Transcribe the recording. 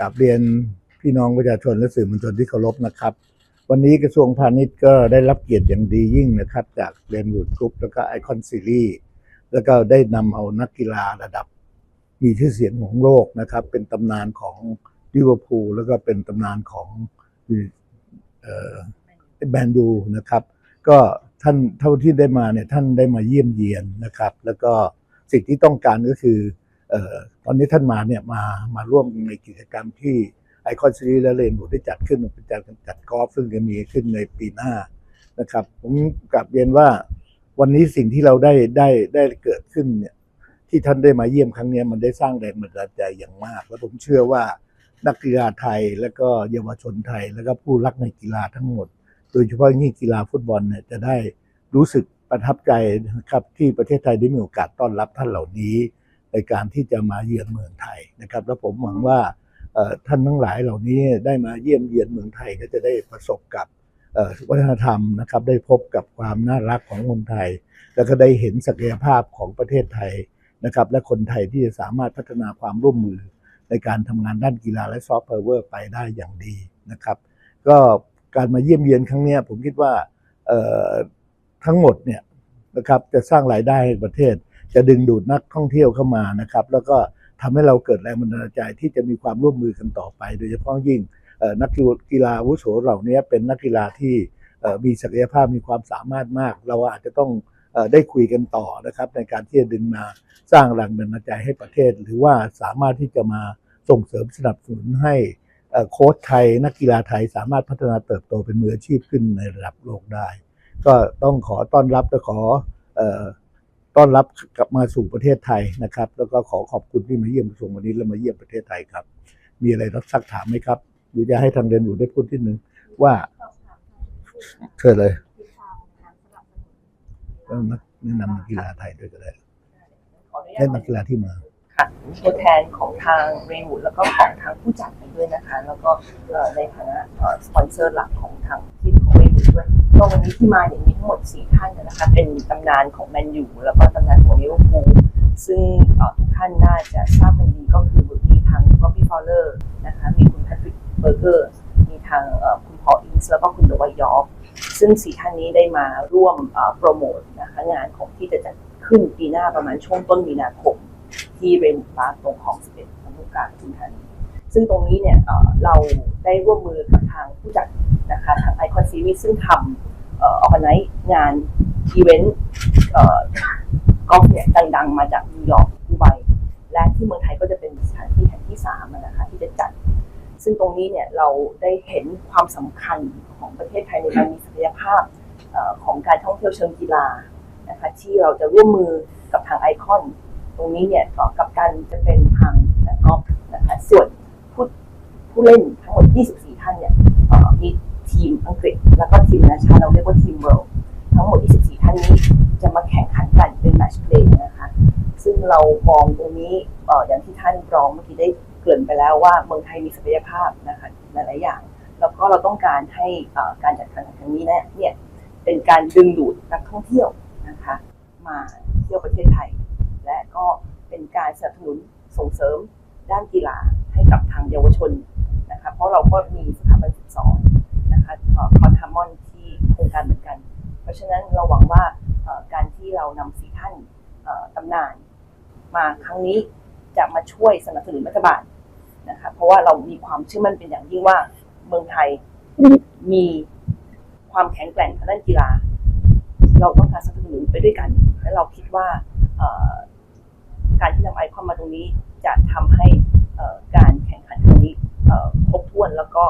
กับเรียนพี่น้องประชาชนและสื่อมวลชนที่เคารพนะครับ วันนี้กระทรวงพาณิชย์ก็ได้รับเกียรติอย่างดียิ่งนะครับ จากเรียนวูดกรุ๊ปแล้วก็ไอคอนซีรีส์แล้วก็ได้นำเอานักกีฬาระดับ มีชื่อเสียงของโลกนะครับ เป็นตำนานของลิเวอร์พูลแล้วก็เป็นตำนานของแบนยูนะครับ ก็ท่านเท่าที่ได้มาเนี่ยท่านได้มาเยี่ยมเยียนนะครับ แล้วก็สิ่งที่ต้องการก็คือ ตอนนี้ท่านมาเนี่ยมามาร่วมในกิจกรรมที่ไอคอนซีรีส์และเลนบูดได้จัดขึ้นเป็นการจัดกอล์ฟซึ่งจะมีขึ้นในปีหน้านะครับ ผมกลับเรียนว่าวันนี้สิ่งที่เราได้ได้ได้เกิดขึ้นเนี่ยที่ท่านได้มาเยี่ยมครั้งนี้มันได้สร้างแรงบันดาลใจอย่างมาก และผมเชื่อว่านักกีฬาไทยและก็เยาวชนไทย แล้วก็ผู้รักในกีฬาทั้งหมด โดยเฉพาะยิ่งกีฬาฟุตบอลเนี่ยจะได้รู้สึกประทับใจนะครับที่ประเทศไทยได้มีโอกาสต้อนรับท่านเหล่านี้ ในการที่จะมาเยือนเมืองไทยนะครับ แล้วผมหวังว่าท่านทั้งหลายเหล่านี้ได้มาเยี่ยมเยียนเมืองไทยก็จะได้ประสบกับวัฒนธรรมนะครับ ได้พบกับความน่ารักของคนไทย แล้วก็ได้เห็นศักยภาพของประเทศไทยนะครับ และคนไทยที่จะสามารถพัฒนาความร่วมมือในการทำงานด้านกีฬาและซอฟต์พาวเวอร์ไปได้อย่างดีนะครับ ก็การมาเยี่ยมเยียนครั้งนี้ผมคิดว่าทั้งหมดเนี่ยนะครับจะสร้างรายได้ให้ประเทศ จะดึงดูดนักท่องเที่ยวเข้ามานะครับ แล้วก็ทำให้เราเกิดแรงบันดาลใจที่จะมีความร่วมมือกันต่อไป โดยเฉพาะยิ่งนักกีฬาวุโสเหล่านี้เป็นนักกีฬาที่มีศักยภาพมีความสามารถมาก เราอาจจะต้องได้คุยกันต่อนะครับ ในการที่จะดึงมาสร้างแรงบันดาลใจให้ประเทศ หรือว่าสามารถที่จะมาส่งเสริมสนับสนุนให้โค้ชไทย นักกีฬาไทยสามารถพัฒนาเติบโตเป็นมืออาชีพขึ้นในระดับโลกได้ ก็ต้องขอต้อนรับและขออ ต้อนรับกลับมาสู่ประเทศไทยนะครับ แล้วก็ขอขอบคุณที่มาเยี่ยมกระทรวงวันนี้และมาเยี่ยมประเทศไทยครับ มีอะไรรับสักถามไหมครับหรือจะให้ทางเรนอยู่ได้พูดที่หนึ่งว่าเชิญเลยแนะนำนักกีฬาไทยด้วยก็ได้ขออนุญาให้ตนักกีฬาที่มาค่ะตัวแทนของทางเรวูดแล้วก็ของทางผู้จัดไปด้วยนะคะ แล้วก็ในฐานะเอ่อสปอนเซอร์หลักของทางทีมของเรวูดด้วย ก็วันนี้ที่มาเนี่ยมีทั้งหมด4ท่านนะคะ เป็นตำนานของแมนยูแล้วก็ตำนานของลิเวอร์พูลซึ่งทุกท่านน่าจะทราบกันดีก็คือมีทางก็พี่ฟอลเลอร์นะคะ มีคุณแพทริกเบอร์เกอร์ มีทางคุณพออินส์แล้วก็คุณเดวายยอฟซึ่งสี่ท่านนี้ได้มาร่วมโปรโมทนะคะงานของที่จะจัดขึ้นปีหน้าประมาณช่วงต้นมีนาคม ที่เรนพาร์ตรงของสเปนพันธุการปทุมธานซึ่งตรงนี้เนี่ยเราได้ร่วมมือกับทางผู้จัดนะคะทางไอคอนซีรีส์ซึ่งทำ อ่อออกไนงานอีเวนต์เอ่อกอล์ฟเนี่ยดังๆมาจากนิวยอร์กดูไบและที่เมืองไทยก็จะเป็นสถานที่แห่งที่สามนะคะที่จะจัด ซึ่งตรงนี้เนี่ยเราได้เห็นความสำคัญของประเทศไทยในการมีศักยภาพเอ่อของการท่องเที่ยวเชิงกีฬานะคะที่เราจะร่วมมือกับทางไอคอน ตรงนี้เนี่ยต่อกับการจะเป็นทางนักกอล์ฟนะคะส่วนผู้ผู้เล่น เรามองตรงนี้ออย่างที่ท่านรองเมื่อกี้ได้เกริ่นไปแล้วว่าเมืองไทยมีศักยภาพนะคะหลายๆอย่าง แล้วก็เราต้องการให้การจัดการแข่งขันนี้เนี่ยเนี่ยเป็นการดึงดูดนักท่องเที่ยวนะคะมาเที่ยวประเทศไทย และก็เป็นการสนับสนุนส่งเสริมด้านกีฬาให้กับทางเยาวชนนะคะเพราะเราก็มีสถาบันฝึกสอนนะคะคอทามอนที่โครงการเหมือนกัน เพราะฉะนั้นเราหวังว่าการที่เรานำสีท่านตำนาน มาครั้งนี้จะมาช่วยสนับสนุนรัฐบาลนะคะเพราะว่าเรามีความเชื่อมั่นเป็นอย่างยิ่งว่าเมืองไทยมีความแข็งแกร่งทางด้านกีฬา เราต้องการสนับสนุนไปด้วยกัน และเราคิดว่าการที่นำไอคอนมาตรงนี้จะทำให้การแข่งขันครั้งนี้ครบถ้วนแล้วก็